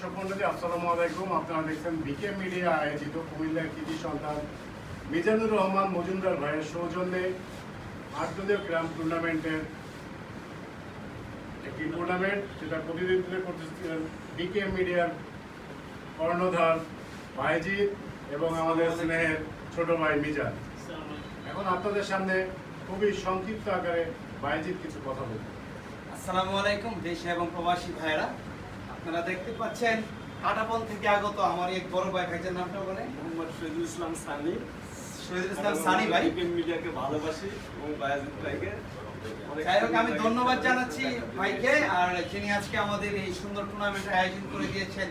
দর্শক মন্ডলী, আসসালামু আলাইকুম। আপনারা দেখছেন বিকে মিডিয়া আয়োজিত কুমিল্লার কৃতি সন্তান মিজানুর রহমান মজুমদার ভাইয়ের সৌজন্যে আটদলীয় গ্রাম টুর্নামেন্টের একটি টুর্নামেন্ট যেটা প্রতিনিধিত্ব করতেছিলেন বিকে মিডিয়ার কর্ণধার ভাইজিৎ এবং আমাদের স্নেহের ছোট ভাই মিজান। এখন আপনাদের সামনে খুবই সংক্ষিপ্ত আকারে বাইজিৎ কিছু কথা বলবে। আসসালামু আলাইকুম, দেশে এবং প্রবাসী ভাইয়েরা। আপনারা দেখতে পাচ্ছেন কাটাপন থেকে আগত আমার এক বড় ভাই ভাইজার নামটা বলে মোহাম্মদ শহীদুল ইসলাম সানি। শহীদুল ইসলাম সানি ভাই। মিডিয়াকে ভালোবাসি এবং বায়াজিৎ ভাইকে। যাই হোক আমি ধন্যবাদ জানাচ্ছি ভাইকে আর যিনি আজকে আমাদের এই সুন্দর টুর্নামেন্টের আয়োজন করে দিয়েছেন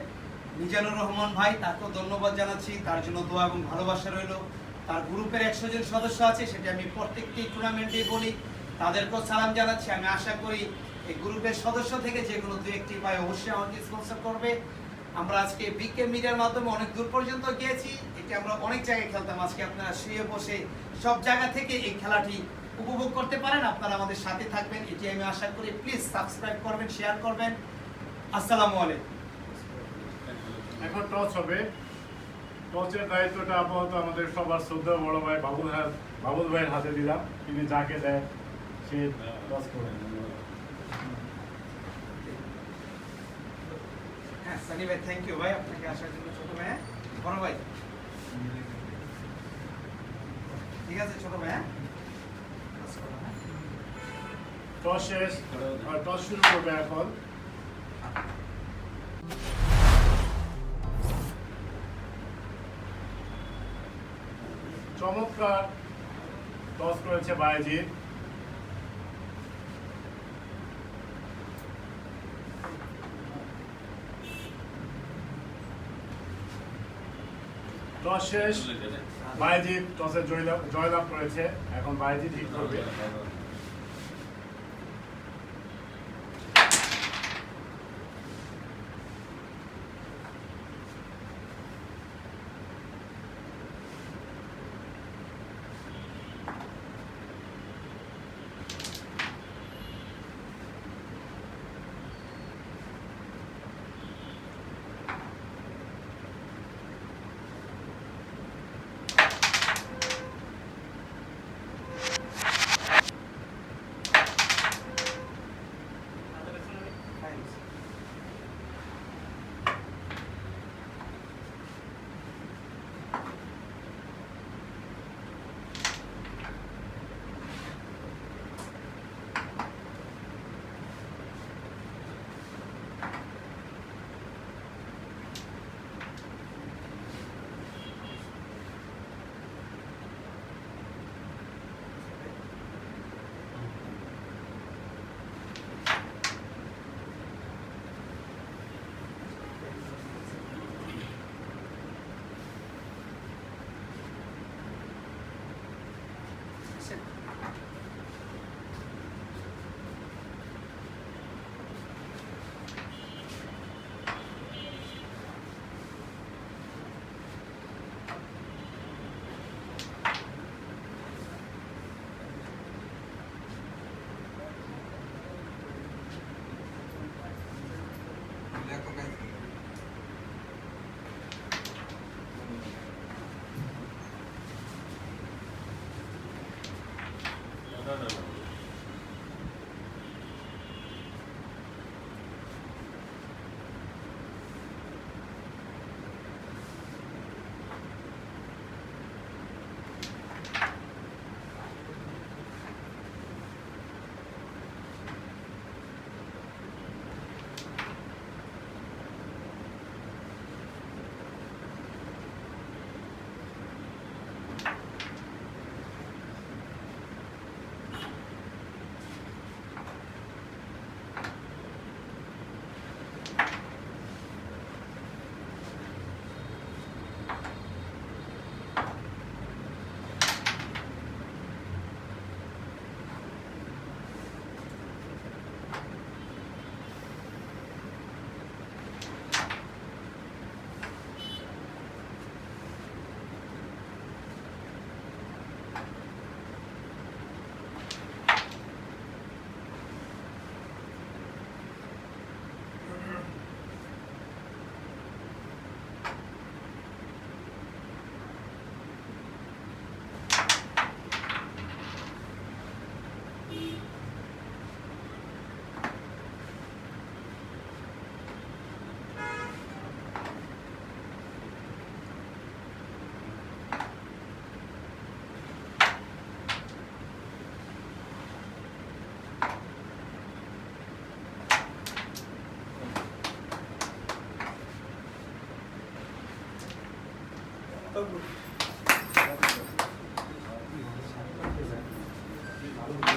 মিজানুর রহমান ভাই তাকেও ধন্যবাদ জানাচ্ছি। তার জন্য দোয়া এবং ভালোবাসা রইল। তার গ্রুপের একশো জন সদস্য আছে সেটা আমি প্রত্যেকটি টুর্নামেন্টে বলি। তাদেরকেও সালাম জানাচ্ছি। আমি আশা করি এই গ্রুপের সদস্য থেকে যে কোনো দু একটি ভাই অবশ্যই আমাকে স্পন্সর করবে। আমরা আজকে বিকে মিডিয়ার মাধ্যমে অনেক দূর পর্যন্ত গিয়েছি। এটি আমরা অনেক জায়গায় খেলতাম। আজকে আপনারা শুয়ে বসে সব জায়গা থেকে এই খেলাটি উপভোগ করতে পারেন। আপনারা আমাদের সাথে থাকবেন। এটি আমি আশা করি প্লিজ সাবস্ক্রাইব করবেন শেয়ার করবেন। আসসালামু আলাইকুম। এখন টস হবে। টসের দায়িত্বটা আপাতত আমাদের সবার শ্রদ্ধা বড় ভাই বাবুল হাত বাবুল ভাইয়ের হাতে দিলাম। তিনি যাকে দেয়, সে টস করে হ্যাঁ সানি ভাই থ্যাংক ইউ ভাই আপনাকে আসার জন্য ছোট ভাই হ্যাঁ? বড় ভাই। ঠিক আছে ছোট ভাই হ্যাঁ? টস শেষ। টস শুরু করবে এখন। চমৎকার। টস করেছে বায়েজিৎ টস শেষ। বাইজিৎ টসে জয়লাভ জয়লাভ করেছে। এখন বায়েজিৎ হিট করবে।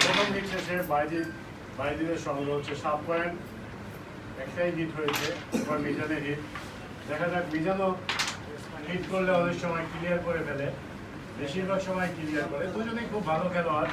প্রথম হিট শেষে বাইজিৎ বাইজিদের সংগ্রহ হচ্ছে সাত পয়েন্ট একটাই হিট হয়েছে, এবার মিজানের হিট দেখা যাক, মিজানও হিট করলে অনেক সময় ক্লিয়ার করে ফেলে। বেশিরভাগ সময় ক্লিয়ার করে। দুজনেই খুব ভালো খেলোয়াড়।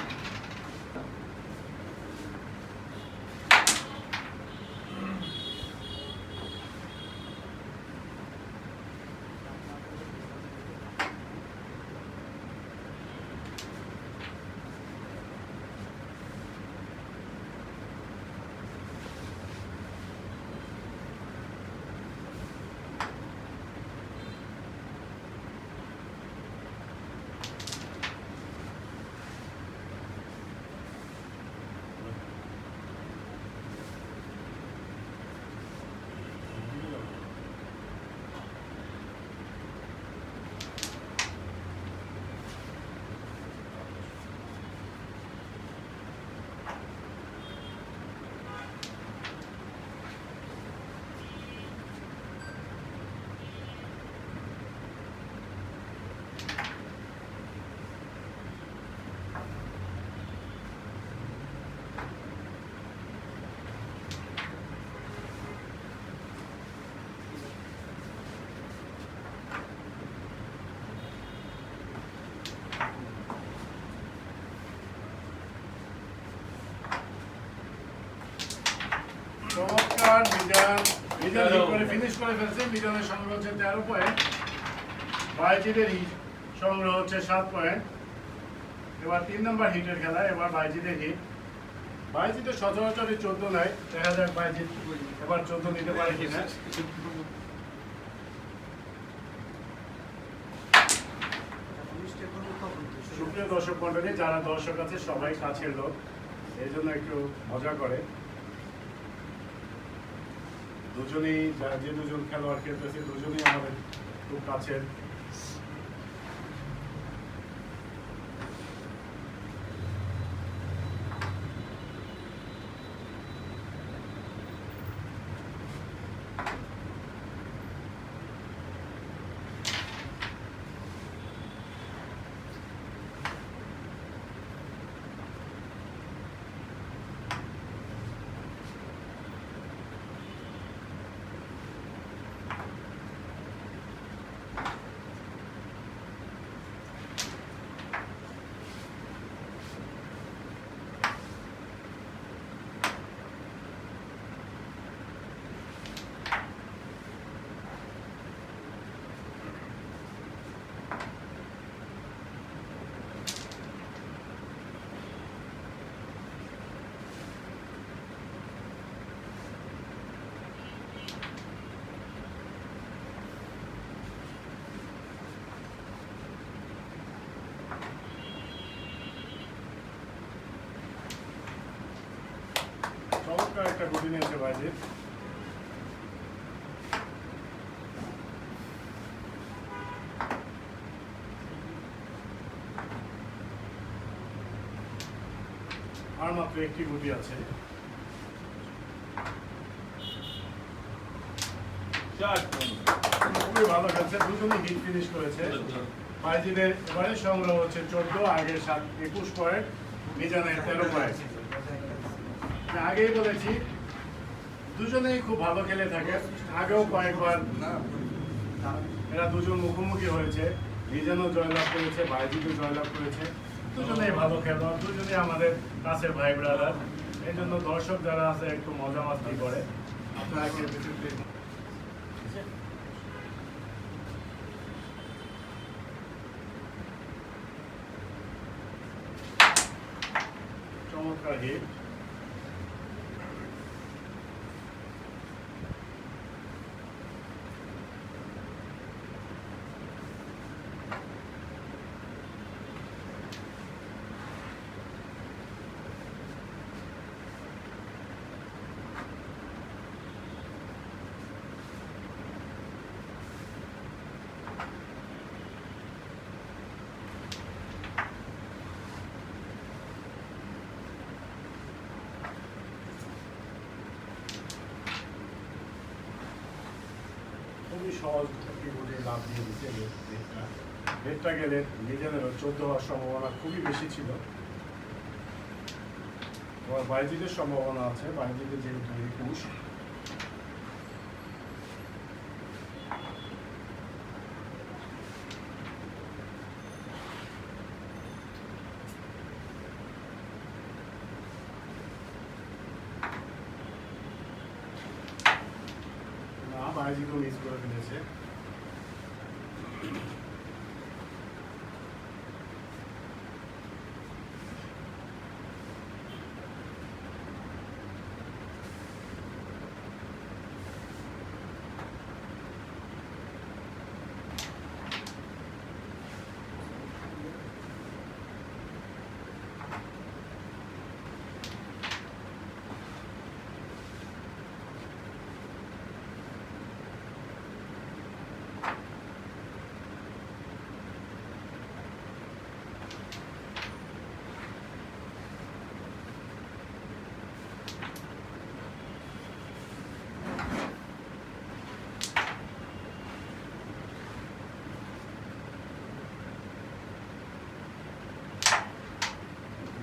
মিজান মিজান হিট করে ফিনিশ করে ফেলছে মিজানের সংগ্রহ হচ্ছে তেরো পয়েন্ট বাইজিদের সংগ্রহ হচ্ছে সাত পয়েন্ট এবার তিন নম্বর হিটের খেলা এবার বাইজিদের হিট সচরাচরই চোদ্দ নেয় দেখা যাক এবার চোদ্দ নিতে পারে কিনা সুপ্রিয় দর্শক মন্ডলী যারা দর্শক আছে সবাই কাছের লোক এই জন্য একটু মজা করে দুজনেই যা- দুজন খেলোয়াড় খেলতেছে দুজনেই আমাদের খুব কাছের। চমৎকার একটা নিয়েছে বাইজিৎ আর মাত্র একটি গুটি আছে। খুবই ভালো খেলছে, দুজনই হিট ফিনিশ করেছে। বাইজিদের এবারে সংগ্রহ হচ্ছে চোদ্দ, আগের সাত, একুশ পয়েন্ট মিজানের তেরো পয়েন্ট আগেই বলেছি দুজনেই খুব ভালো খেলে থাকে। আগেও কয়েকবার এরা দুজন মুখোমুখি হয়েছে মিজানও জয়লাভ করেছে বাইজিও জয়লাভ করেছে। দুজনেই ভালো খেলোয়াড় দুজনেই আমাদের কাছের ভাই ব্রাদার এই জন্য দর্শক যারা আছে একটু মজা মাস্তি করে। আপনারা কিছু চমৎকার হিট সহজ বলে লাভ দিয়ে দিচ্ছে হেডটা গেলে নিজেদেরও চোদ্দ হওয়ার সম্ভাবনা খুবই বেশি ছিল। এবার বাইজিদের সম্ভাবনা আছে। বাইজিদের যেহেতু একুশ না বাইজিদও মিস করে ফেলেছে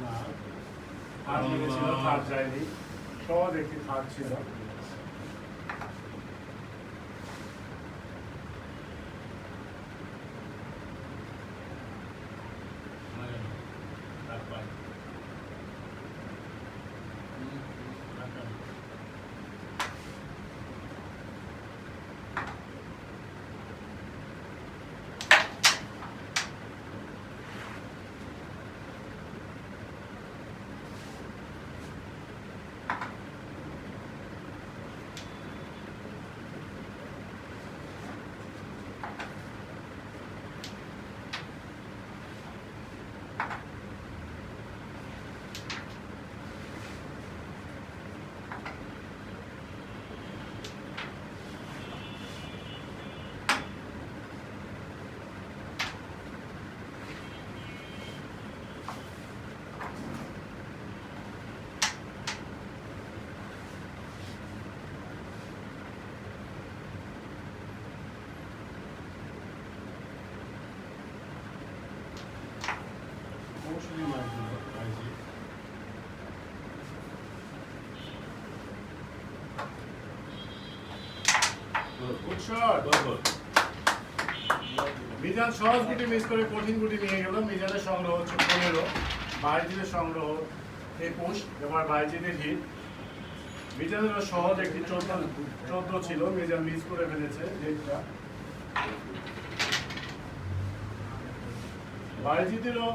না হার যায়নি। সহজ একটি থার ছিল। গুড শট মিজান সহজ গুটি মিস করে কঠিন গুটি নিয়ে গেল। মিজানের সংগ্রহ হচ্ছে পনেরো বাইজিদের সংগ্রহ একুশ, এবার বাইজিদের হিট। মিজানেরও সহজ একটি চোদ্দ চোদ্দ ছিল, মিজান মিস করে ফেলেছে ডেটটা বাইজিদেরও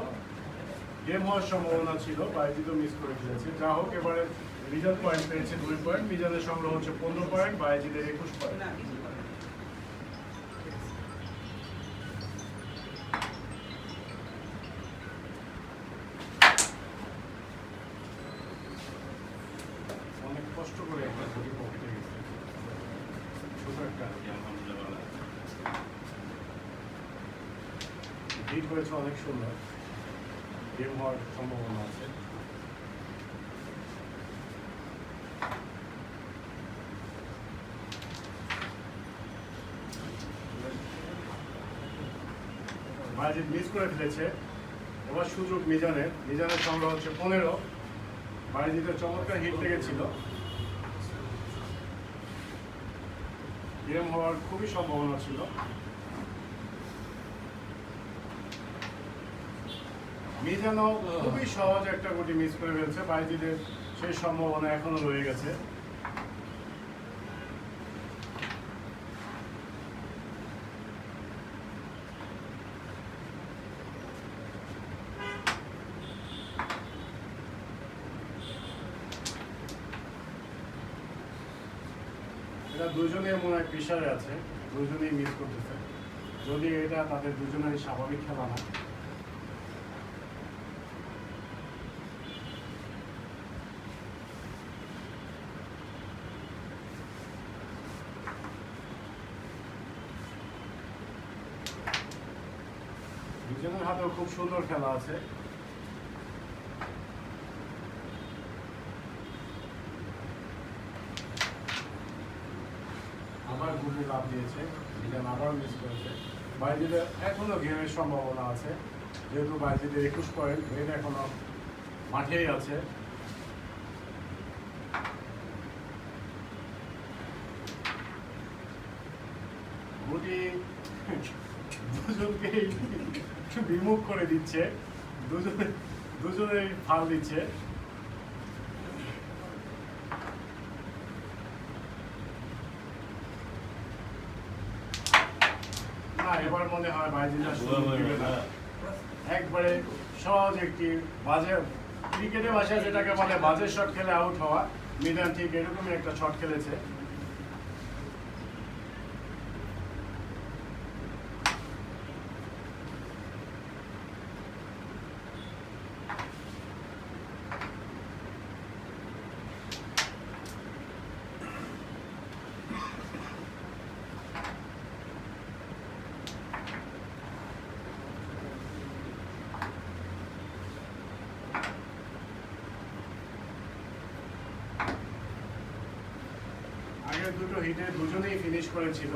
গেম হওয়ার সম্ভাবনা ছিল বাইজিদও মিস করে ফেলেছে। যা হোক, এবারে মিজান পয়েন্ট পেয়েছে দুই পয়েন্ট মিজানের সংগ্রহ হচ্ছে পনেরো পয়েন্ট বাইজিদের একুশ পয়েন্ট অনেক কষ্ট করে একটা ঘড়ি পকেটে গেছে ছোট একটা হয়েছে অনেক সুন্দর গেম হওয়ার সম্ভাবনা আছে মাজিদ মিস করে ফেলেছে। এবার সুযোগ মিজানের। মিজানের সংগ্রহ হচ্ছে পনেরো। বাণিজ্যের চমৎকার হিট লেগেছিল। গেম হওয়ার খুবই সম্ভাবনা ছিল। মিজানও খুবই সহজ একটা গুটি মিস করে ফেলছে বাইজিদের সেই সম্ভাবনা এখনও রয়ে গেছে। এটা দুজনেই মনে হয় প্রেশারে আছে, দুজনেই মিস করতেছে। যদি এটা তাদের দুজনেরই স্বাভাবিক খেলা না। খুব সুন্দর খেলা আছে। আবার গুটি লাভ দিয়েছে মিজান আবার মিস করেছে। বাইজিদের এখনও গেমের সম্ভাবনা আছে। যেহেতু বাইজিদের একুশ পয়েন্ট রেড এখনও মাঠেই আছে। গুটি, দুজনকেই বিমুখ করে দিচ্ছে। দুজনে দুজনেই ফাল দিচ্ছে। না এবার মনে হয় বাইজিরা সুযোগ একবারে সহজ একটি বাজে ক্রিকেটে ভাষায় যেটাকে বলে বাজে শট খেলে আউট হওয়া মিদান ঠিক এরকমই একটা শট খেলেছে আগের দুটো হিটে দুজনেই ফিনিশ করেছিল।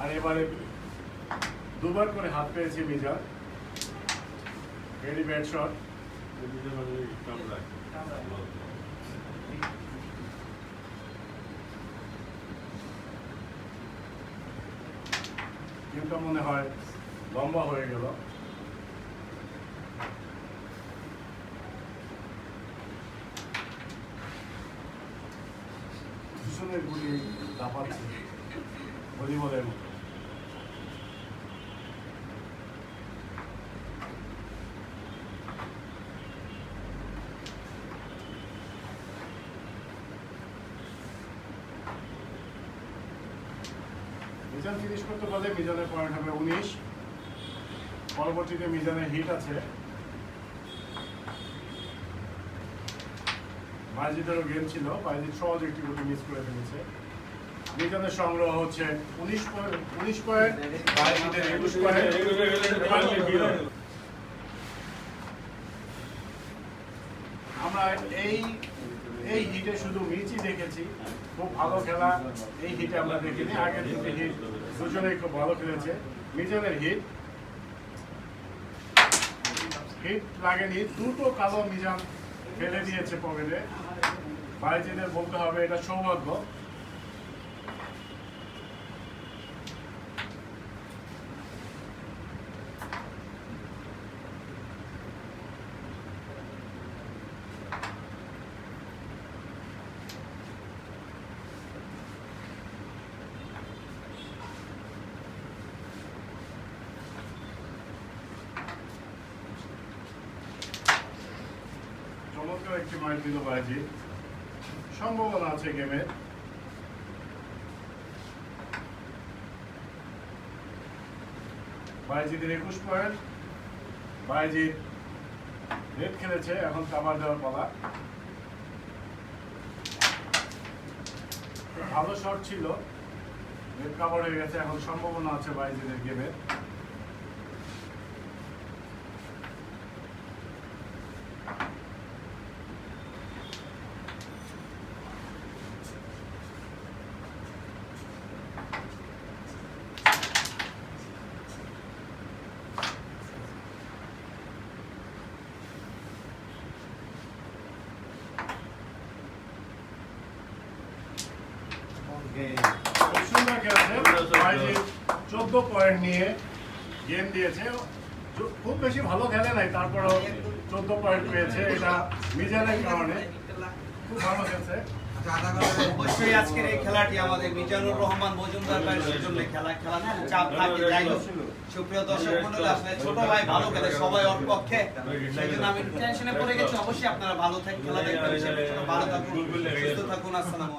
আর এবারে দুবার করে হাত পেয়েছে মিজান ভেরি ব্যাড শট গেমটা মনে হয় লম্বা হয়ে গেল। দুজনের গুলি দাপাচ্ছে। ভলিবলের মতো। মিজান ফিনিশ করতে পারলে মিজানের পয়েন্ট হবে উনিশ। পরবর্তীতে মিজানের হিট আছে। বাইজিদেরও গেম ছিল। বাইজিদ সহজ একটি মিস করে ফেলেছে। মিজানের সংগ্রহ হচ্ছে উনিশ পয়েন্ট পয়েন্ট আমরা এই এই হিটে শুধু মিচই দেখেছি, খুব ভালো খেলা, এই হিটে আমরা দেখিনি, আগের দুটি হিট দুজনেই খুব ভালো খেলেছে মিজানের হিট হিট লাগেনি, দুটো কালো মিজান ফেলে দিয়েছে পকেটে বাইজিদের বলতে হবে এটা সৌভাগ্য চমৎকার মাইল সম্ভাবনা আছে গেমে বাইজিদের একুশ পয়েন্ট খেলেছে, এখন কাবার দেওয়ার পালা। ভালো শট ছিল। রেড কাভার হয়ে গেছে, এখন সম্ভাবনা আছে বাইজিদের গেমে চোদ্দ পয়েন্ট নিয়ে গেম দিয়েছে খুব বেশি ভালো খেলে নাই তারপরেও চোদ্দ পয়েন্ট পেয়েছে এটা মিজানের কারণে খুব ভালো খেলছে অবশ্যই টেনশনে পড়ে গেছি। অবশ্যই আপনারা ভালো থাকুন খেলা দেখবেন। ভালো থাকুন, সুস্থ থাকুন। আসসালামু